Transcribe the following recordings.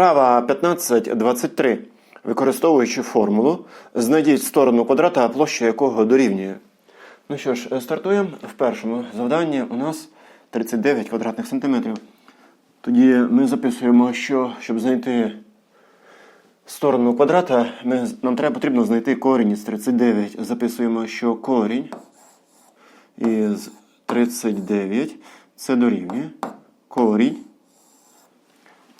Вправа 15.23. Використовуючи формулу, знайдіть сторону квадрата, площа якого дорівнює. Ну що ж, стартуємо. В першому завданні у нас 39 квадратних сантиметрів. Тоді ми записуємо, що щоб знайти сторону квадрата, ми, нам треба потрібно знайти корінь із 39. Записуємо, що корінь із 39 це дорівнює корінь.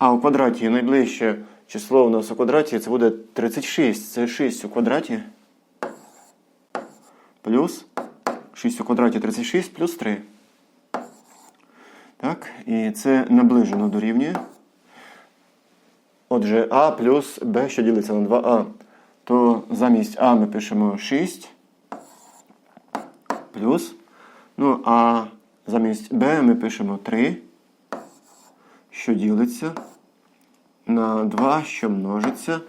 А у квадраті найближче число у нас у квадраті це буде 36. Це 6 у квадраті. Плюс 6 у квадраті 36 плюс 3. Так, і це наближено дорівнює. Отже, А плюс Б, що ділиться на 2А. То замість А ми пишемо 6 плюс. Ну, а замість Б ми пишемо 3, що ділиться на 2, що множиться.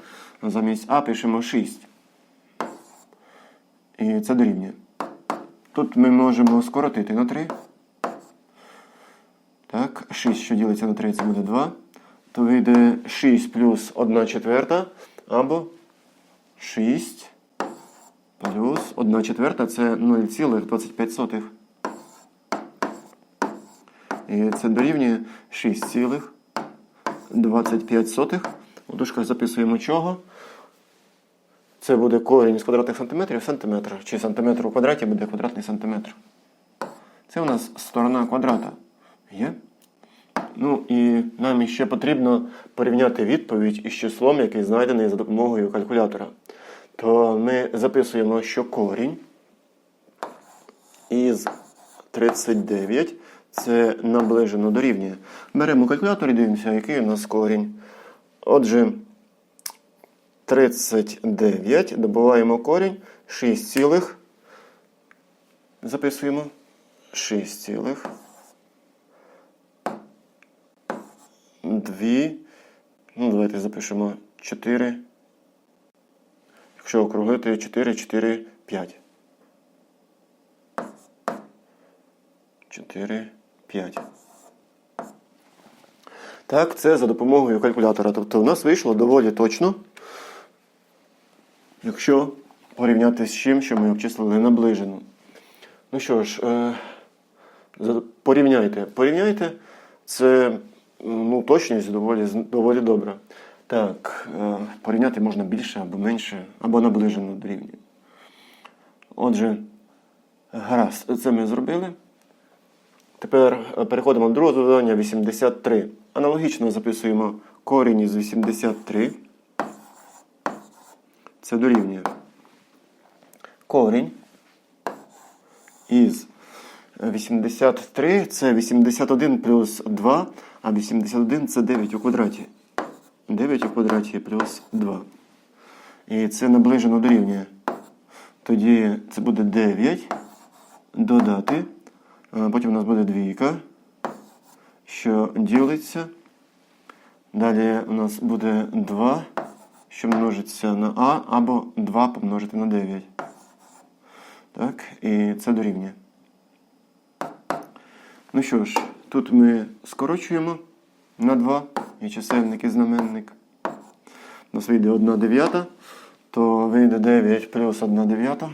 Замість А пишемо 6. І це дорівнює. Тут ми можемо скоротити на 3. Так, 6, що ділиться на 3, це буде 2. То вийде 6 плюс 1 четверта або 6 плюс 1 четверта це 0,25. І це дорівнює 6,25. У дужках записуємо чого. Це буде корінь з квадратних сантиметрів сантиметр. Чи сантиметр у квадраті буде квадратний сантиметр. Це у нас сторона квадрата. Є? Ну і нам ще потрібно порівняти відповідь із числом, який знайдений за допомогою калькулятора. То ми записуємо, що корінь із 39 це наближено дорівнює. Беремо калькулятор і дивимося, який у нас корінь. Отже, 39 добуваємо корінь 6 цілих. Записуємо 6 цілих. 2. Ну, давайте запишемо 4. Якщо округлити 4, 4, 5. 4, 5. Так, це за допомогою калькулятора. Тобто у нас вийшло доволі точно. Якщо порівняти з чим, що ми обчислили наближено. Ну що ж, е, порівняйте. Порівняйте. Це ну, точність доволі, доволі добра. Так, е, порівняти можна більше або менше, або наближено до рівня. Отже, гаразд, це ми зробили. Тепер е, переходимо до другого завдання 83. Аналогічно записуємо корінь із 83. Це дорівнює. Корінь із 83 це 81 плюс 2, а 81 це 9 у квадраті. 9 у квадраті плюс 2. І це наближено дорівнює. Тоді це буде 9 додати. А Потім у нас буде двійка, що ділиться. Далі у нас буде 2, що множиться на А, або 2 помножити на 9. Так, і це дорівнює. Ну що ж, тут ми скорочуємо на 2 і чисельник і знаменник. У нас вийде 1 дев'ята, то вийде 9 плюс 1 дев'ята.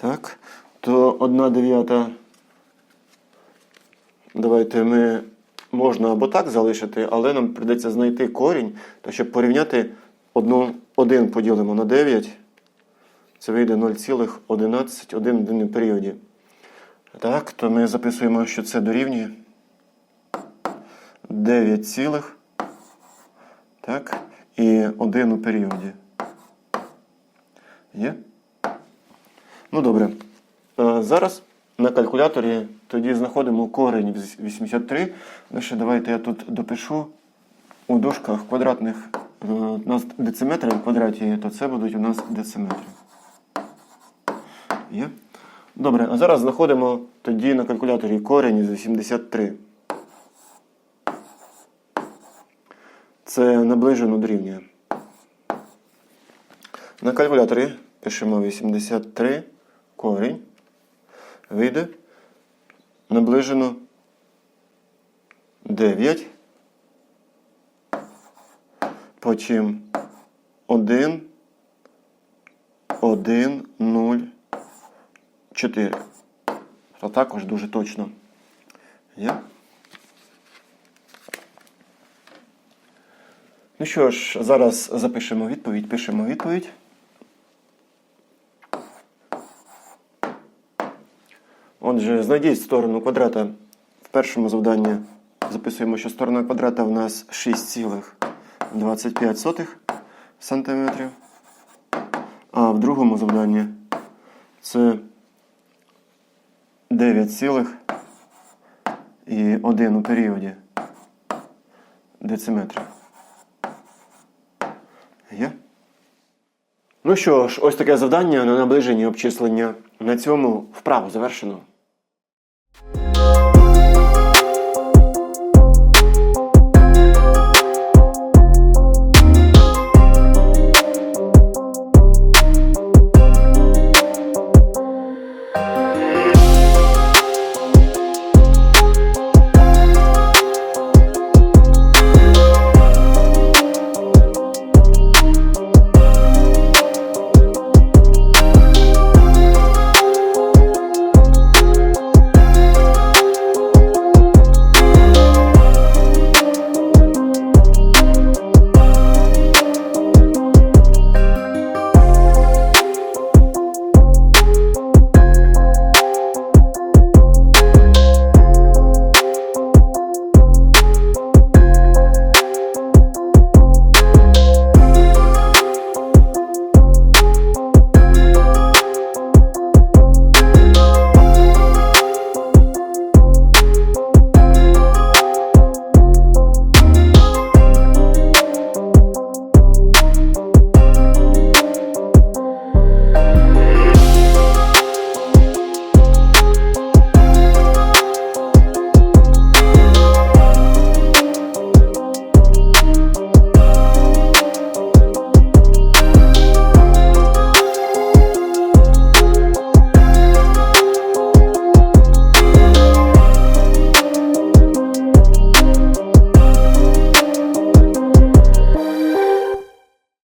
Так, то 1 дев'ята. Давайте ми можна або так залишити, але нам прийдеться знайти корінь, то щоб порівняти 1 поділимо на 9. Це вийде 0,11 в періоді. Так, то ми записуємо, що це дорівнює 9 цілих. Так, і 1 у періоді. Є? Ну добре. Е, Зараз на калькуляторі тоді знаходимо корінь з 83. Ну ще давайте я тут допишу у дужках квадратних е, у нас дециметри в квадраті, то це будуть у нас дециметри. Є? Добре, а зараз знаходимо тоді на калькуляторі корінь із 83. Це наближено дорівнює. На калькуляторі пишемо 83 корінь. Вийде наближено 9. Потім 1, 1, 0, 4. То також дуже точно. Є. Ну що ж, зараз запишемо відповідь, пишемо відповідь. Отже, знайдіть сторону квадрата. В першому завданні записуємо, що сторона квадрата у нас 6,25 см. А в другому завданні це 9,1 у періоді дециметрів. Є? Ну що ж, ось таке завдання на наближені обчислення. На цьому вправу завершено. you